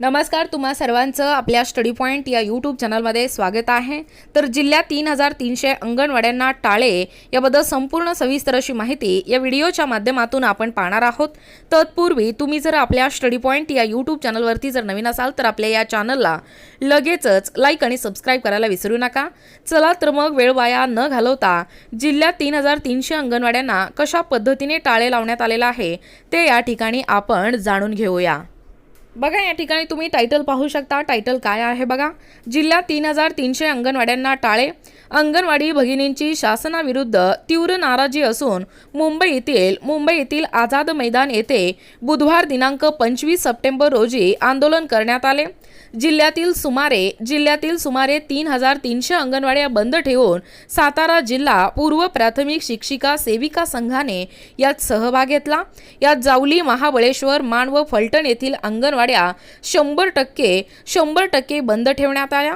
नमस्कार तुम्हा सर्वांचं आपल्या स्टडी पॉईंट या यूट्यूब चॅनलमध्ये स्वागत आहे. तर जिल्ह्यात तीन हजार तीनशे अंगणवाड्यांना टाळे याबद्दल संपूर्ण सविस्तर अशी माहिती या व्हिडिओच्या माध्यमातून आपण पाहणार आहोत. तत्पूर्वी तुम्ही जर आपल्या स्टडी पॉईंट या यूट्यूब चॅनलवरती जर नवीन असाल तर आपल्या या चॅनलला लगेचच लाईक आणि सबस्क्राईब करायला विसरू नका. चला तर मग वेळ वाया न घालवता जिल्ह्यात तीन हजार तीनशे अंगणवाड्यांना कशा पद्धतीने टाळे लावण्यात आलेलं आहे ते या ठिकाणी आपण जाणून घेऊया. बघा या ठिकाणी तुम्ही टायटल पाहू शकता. टायटल काय आहे बघा? जिल्ह्यात तीन हजार तीनशे अंगणवाड्यांना टाळे. अंगणवाडी भगिनींची शासनाविरुद्ध तीव्र नाराजी असून मुंबई येथील आझाद मैदान येथे बुधवार दिनांक पंचवीस सप्टेंबर रोजी आंदोलन करण्यात आले. जिल्ह्यातील सुमारे जिल्ह्यातील सुमारे तीन हजार तीनशे अंगणवाड्या बंद ठेवून सातारा जिल्हा पूर्व प्राथमिक शिक्षिका सेविका संघाने यात सहभाग घेतला. यात जावली महाबळेश्वर मान व फलटण येथील अंगणवाडी गाड्या शंभर टक्के शंभर टक्के बंद ठेवण्यात आल्या.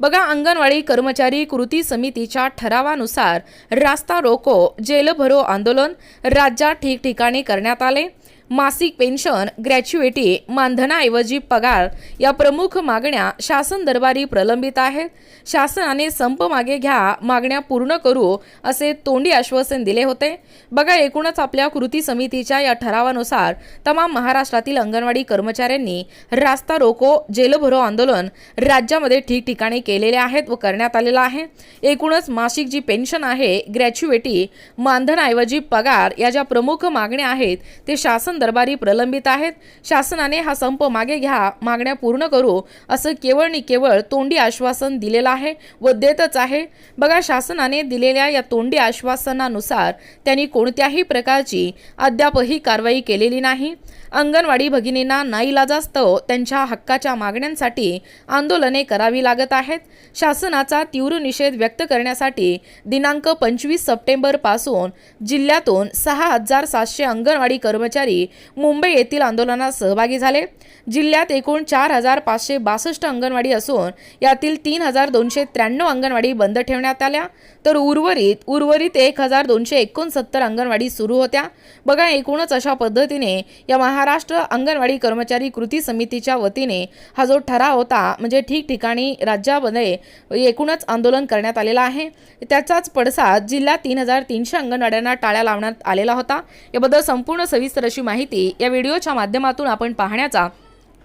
बघा अंगणवाडी कर्मचारी कृती समितीच्या ठरावानुसार रास्ता रोको जेल भरो आंदोलन राज्यात ठिकठिकाणी करण्यात आले. मासिक पेन्शन ग्रॅच्युएटी मानधनाऐवजी पगार या प्रमुख मागण्या शासन दरबारी प्रलंबित आहेत. शासनाने संप मागे घ्या मागण्या पूर्ण करू असे तोंडी आश्वासन दिले होते. बघा एकूणच आपल्या कृती समितीच्या या ठरावानुसार तमाम महाराष्ट्रातील अंगणवाडी कर्मचाऱ्यांनी रास्ता रोको जेलभरो आंदोलन राज्यामध्ये ठिकठिकाणी केलेले आहेत व करण्यात आलेलं आहे. एकूणच मासिक जी पेन्शन आहे ग्रॅच्युएटी मानधनाऐवजी पगार या ज्या प्रमुख मागण्या आहेत ते शासन दरबारी प्रलंबित आहेत. शासनाने हा संप मागे घ्या मागण्या पूर्ण करू असं केवळ आणि केवळ तोंडी आश्वासन दिलेलं आहे व देतच आहे. बघा शासनाने दिलेल्या या तोंडी आश्वासनानुसार त्यांनी कोणत्याही प्रकारची अद्यापही कारवाई केलेली नाही. अंगणवाडी भगिनींना नाईलाजास्तव हो, त्यांच्या हक्काच्या मागण्यांसाठी आंदोलने करावी लागत आहेत. शासनाचा तीव्र निषेध व्यक्त करण्यासाठी दिनांक पंचवीस सप्टेंबरपासून जिल्ह्यातून सहा हजार सातशे अंगणवाडी कर्मचारी मुंबई येथील आंदोलनात सहभागी झाले. जिल्ह्यात एकूण चार हजार पाचशे बासष्ट अंगणवाडी असून यातील तीन हजार दोनशे त्र्याण्णव अंगणवाडी बंद ठेवण्यात आल्या. तर उर्वरित उर्वरित एक हजार दोनशे एकोणसत्तर अंगणवाडी सुरू होत्या. बघा एकूणच अशा पद्धतीने या महा महाराष्ट्र अंगणवाडी कर्मचारी कृती समितीच्या वतीने हा जो ठराव होता म्हणजे ठिकठिकाणी राज्यामध्ये एकूणच आंदोलन करण्यात आलेलं आहे. त्याचाच पडसाद जिल्ह्यात तीन हजार तीनशे अंगणवाड्यांना टाळ्या लावण्यात आलेला होता. याबद्दल संपूर्ण सविस्तर अशी माहिती या व्हिडिओच्या माध्यमातून आपण पाहण्याचा